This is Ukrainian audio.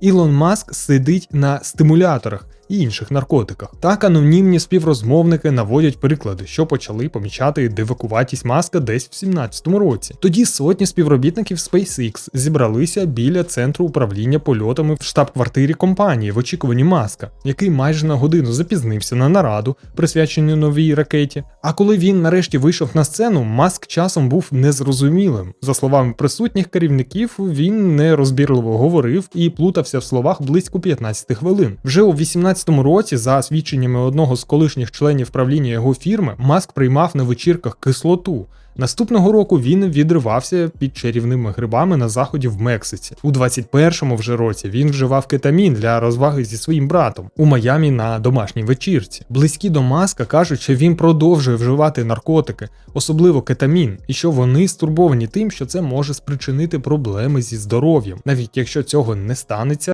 Ілон Маск сидить на стимуляторах і інших наркотиках. Так анонімні співрозмовники наводять приклади, що почали помічати дивакуватість маска десь в 17-му році. Тоді сотні співробітників SpaceX зібралися біля центру управління польотами в штаб-квартирі компанії в очікуванні маска, який майже на годину запізнився на нараду, присвячену новій ракеті. А коли він нарешті вийшов на сцену, маск часом був незрозумілим. За словами присутніх керівників, він нерозбірливо говорив і плутався в словах близько 15 хвилин. Вже у 18 2015 році, за свідченнями одного з колишніх членів правління його фірми, маск приймав на вечірках кислоту. Наступного року він відривався під чарівними грибами на заході в Мексиці. У 21-му вже році він вживав кетамін для розваги зі своїм братом у Майамі на домашній вечірці. Близькі до маска кажуть, що він продовжує вживати наркотики, особливо кетамін, і що вони стурбовані тим, що це може спричинити проблеми зі здоров'ям, навіть якщо цього не станеться.